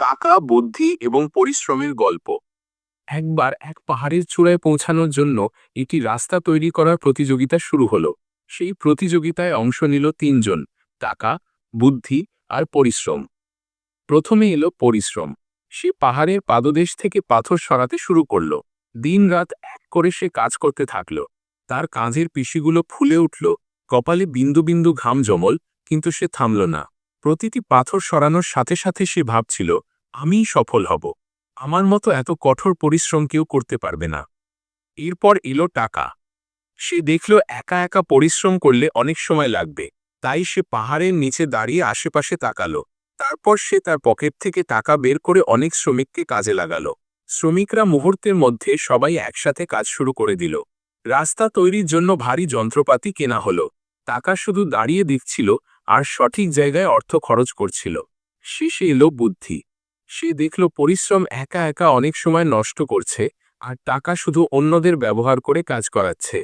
টাকা, বুদ্ধি এবং পরিশ্রমের গল্প। একবার এক পাহাড়ের চূড়ায় পৌঁছানোর জন্য একটি রাস্তা তৈরি করার প্রতিযোগিতা শুরু হলো। সেই প্রতিযোগিতায় অংশ নিল তিনজন, টাকা, বুদ্ধি আর পরিশ্রম। প্রথমে এলো পরিশ্রম। সে পাহাড়ের পাদদেশ থেকে পাথর সরাতে শুরু করল। দিনরাত এক করে সে কাজ করতে থাকল। তার কাঁধের পিসিগুলো ফুলে উঠল। কপালে বিন্দু বিন্দু ঘাম জমল, কিন্তু সে থামল না। প্রতিটি পাথর সরানোর সাথে সাথে সে ভাবছিল আমিই সফল হব। আমার মতো এত কঠোর পরিশ্রম কেউ করতে পারবে না। এরপর এলো টাকা। সে দেখল একা একা পরিশ্রম করলে অনেক সময় লাগবে। তাই সে পাহাড়ের নিচে দাঁড়িয়ে আশেপাশে তাকালো। তারপর সে তার পকেট থেকে টাকা বের করে অনেক শ্রমিককে কাজে লাগালো। শ্রমিকরা মুহূর্তের মধ্যে সবাই একসাথে কাজ শুরু করে দিল। রাস্তা তৈরির জন্য ভারী যন্ত্রপাতি কেনা হলো। টাকা শুধু দাঁড়িয়ে দিচ্ছিল আর সঠিক জায়গায় অর্থ খরচ করছিল। শেষে এলো বুদ্ধি। সে দেখল পরিশ্রম একা একা অনেক সময় নষ্ট করছে, আর টাকা শুধু অন্যদের ব্যবহার করে কাজ করাচ্ছে।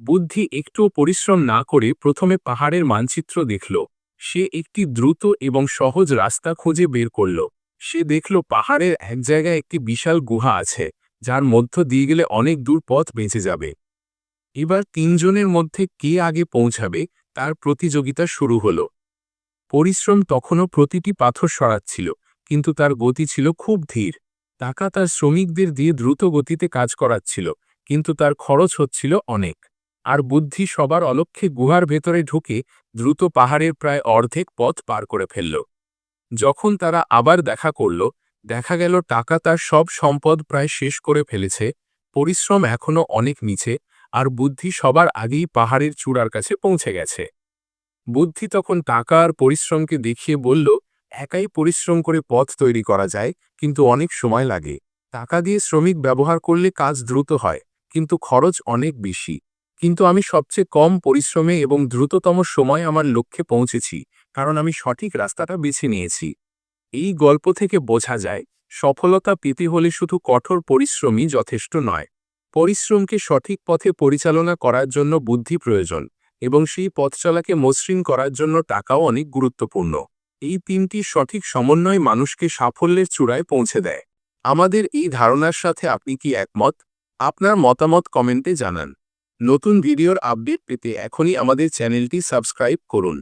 বুদ্ধি একটুও পরিশ্রম না করে প্রথমে পাহাড়ের মানচিত্র দেখল। সে একটি দ্রুত এবং সহজ রাস্তা খুঁজে বের করল। সে দেখল পাহাড়ের এক জায়গায় একটি বিশাল গুহা আছে, যার মধ্য দিয়ে গেলে অনেক দূর পথ বেঁচে যাবে। এবার তিনজনের মধ্যে কে আগে পৌঁছাবে, তার প্রতিযোগিতা শুরু হল। পরিশ্রম তখনও প্রতিটি পাথর সরাচ্ছিল কিন্তু তার গতি ছিল খুব ধীর। টাকা তার শ্রমিকদের দিয়ে দ্রুত গতিতে কাজ করাচ্ছিল, কিন্তু তার খরচ হচ্ছিল অনেক। আর বুদ্ধি সবার অলক্ষে গুহার ভেতরে ঢুকে দ্রুত পাহাড়ের প্রায় অর্ধেক পথ পার করে ফেলল। যখন তারা আবার দেখা করল, দেখা গেল টাকা তার সব সম্পদ প্রায় শেষ করে ফেলেছে, পরিশ্রম এখনও অনেক নিচে, আর বুদ্ধি সবার আগেই পাহাড়ের চূড়ার কাছে পৌঁছে গেছে। বুদ্ধি তখন টাকা আর পরিশ্রমকে দেখিয়ে বলল একাই পরিশ্রম করে পথ তৈরি করা যায়, কিন্তু অনেক সময় লাগে। টাকা দিয়ে শ্রমিক ব্যবহার করলে কাজ দ্রুত হয়, কিন্তু খরচ অনেক বেশি। কিন্তু আমি সবচেয়ে কম পরিশ্রমে এবং দ্রুততম সময় আমার লক্ষ্যে পৌঁছেছি, কারণ আমি সঠিক রাস্তাটা বেছে নিয়েছি। এই গল্প থেকে বোঝা যায়, সফলতা পেতে হলে শুধু কঠোর পরিশ্রমই যথেষ্ট নয়। পরিশ্রমকে সঠিক পথে পরিচালনা করার জন্য বুদ্ধি প্রয়োজন, এবং সেই পথ চলাকে মসৃণ করার জন্য টাকাও অনেক গুরুত্বপূর্ণ। এই তিনটি সঠিক সমন্বয় মানুষকে সাফল্যের চূড়ায় পৌঁছে দেয়। আমাদের এই ধারণার সাথে আপনি কি একমত? আপনার মতামত কমেন্টে জানান। নতুন ভিডিওর আপডেট পেতে এখনই আমাদের চ্যানেলটি সাবস্ক্রাইব করুন।